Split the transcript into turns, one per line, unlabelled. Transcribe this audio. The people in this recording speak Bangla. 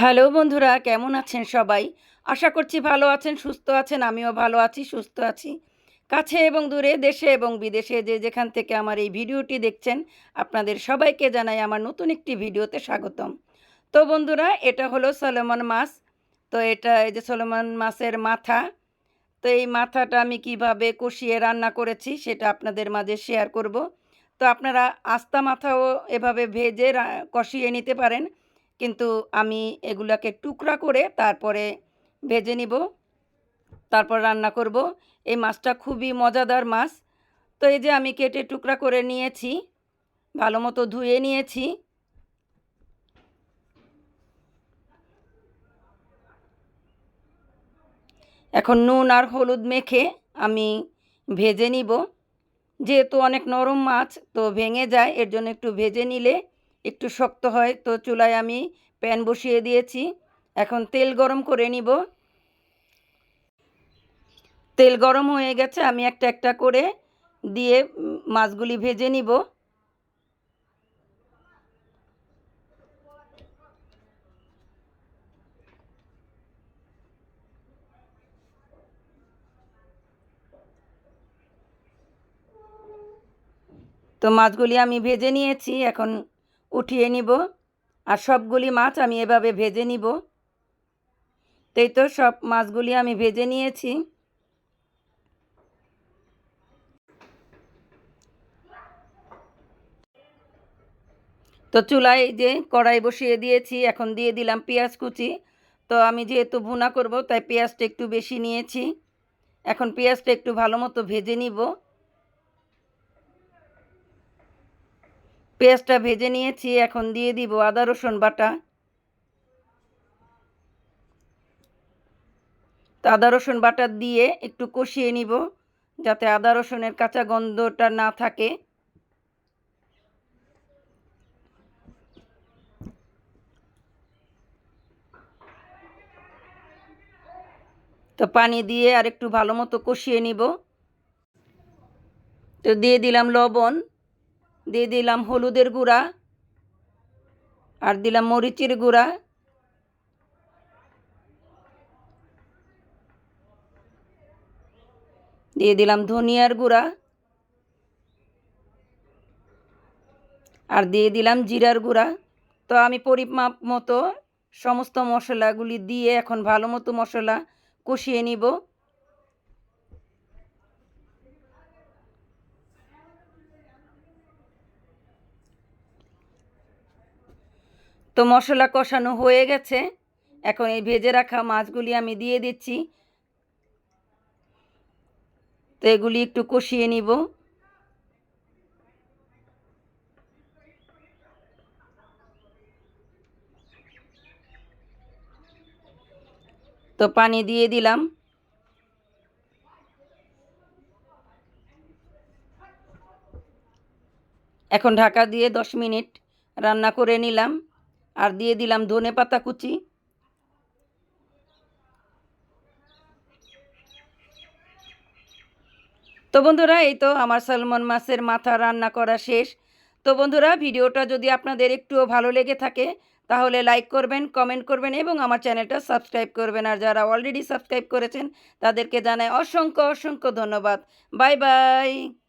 হ্যালো বন্ধুরা, কেমন আছেন সবাই? আশা করছি ভালো আছেন, সুস্থ আছেন, আমিও ভালো আছি, সুস্থ আছি। কাছে এবং দূরে, দেশে এবং বিদেশে যে যেখান থেকে আমার এই ভিডিওটি দেখছেন, আপনাদের সবাইকে জানাই আমার নতুন একটি ভিডিওতে স্বাগতম। তো বন্ধুরা, এটা হলো সলোমন মাছ। তো এটা এই যে সলোমন মাছের মাথা। তো এই মাথাটা আমি কীভাবে কষিয়ে রান্না করেছি, সেটা আপনাদের মাঝে শেয়ার করব। তো আপনারা আস্তা মাথাও এভাবে ভেজে কষিয়ে নিতে পারেন। কিন্তু আমি এগুলাকে টুকরা করে তারপরে ভেজে নিব, তারপর রান্না করব। এই মাছটা খুবই মজাদার মাছ। তো এই যে আমি কেটে টুকরা করে নিয়েছি ভালো মতো ধুয়ে নিয়েছি। এখন নুন আর হলুদ মেখে আমি ভেজে নিব। যেহেতু অনেক নরম মাছ, তো ভেঙে যায়, এর জন্য একটু ভেজে নিলে একটু শক্ত হয়, তো চুলায় আমি প্যান বসিয়ে দিয়েছি। এখন তেল গরম করে নিব। তেল গরম হয়ে গেছে, আমি একটা একটা করে দিয়ে মাছগুলি ভেজে নিব। তো মাছগুলি আমি ভেজে নিয়েছি, এখন উঠিয়ে নিব, আর সবগুলি মাছ আমি এভাবে ভেজে নিব। তাই তো সব মাছগুলি আমি ভেজে নিয়েছি। তো চুলায় যে কড়াই বসিয়ে দিয়েছি, এখন দিয়ে দিলাম পেঁয়াজ কুচি। তো আমি যেহেতু ভুনা করব, তাই পেঁয়াজটা একটু বেশি নিয়েছি। এখন পেঁয়াজটা একটু ভালো মতো ভেজে নিব। পেঁয়াজটা ভেজে নিয়েছি, এখন দিয়ে দিব আদা, রসুন বাটা। আদা, রসুন বাটা দিয়ে একটু কষিয়ে নিব, যাতে আদা, রসুনের কাঁচা গন্ধটা না থাকে। তো পানি দিয়ে আর একটু ভালো মতো কষিয়ে নিব। তো দিয়ে দিলাম লবণ। দিয়ে দিলাম হলুদের গুঁড়া আর দিলাম মরিচের গুঁড়া। দিয়ে দিলাম ধনিয়ার গুঁড়া। আর দিয়ে দিলাম জিরার গুঁড়া। তো আমি পরিমাপ মতো সমস্ত মশলাগুলি দিয়ে এখন ভালো মতো মশলা কষিয়ে নিব। তো মশলা কষানো হয়ে গেছে। এখন এই ভেজে রাখা মাছগুলি আমি দিয়ে দিচ্ছি। তো এগুলি একটু কষিয়ে নিব। তো পানি দিয়ে দিলাম। এখন ঢাকা দিয়ে দশ মিনিট রান্না করে নিলাম। আর দিয়ে দিলাম ধনে পাতা কুচি। তো বন্ধুরা, এই তো আমার সালমন মাছের মাথা রান্না করা শেষ। তো বন্ধুরা, ভিডিওটা যদি আপনাদের একটুও ভালো লেগে থাকে, তাহলে লাইক করবেন, কমেন্ট করবেন এবং আমার চ্যানেলটা সাবস্ক্রাইব করবেন। আর যারা অলরেডি সাবস্ক্রাইব করেছেন, তাদেরকে জানাই অসংখ্য অসংখ্য ধন্যবাদ। Bye bye.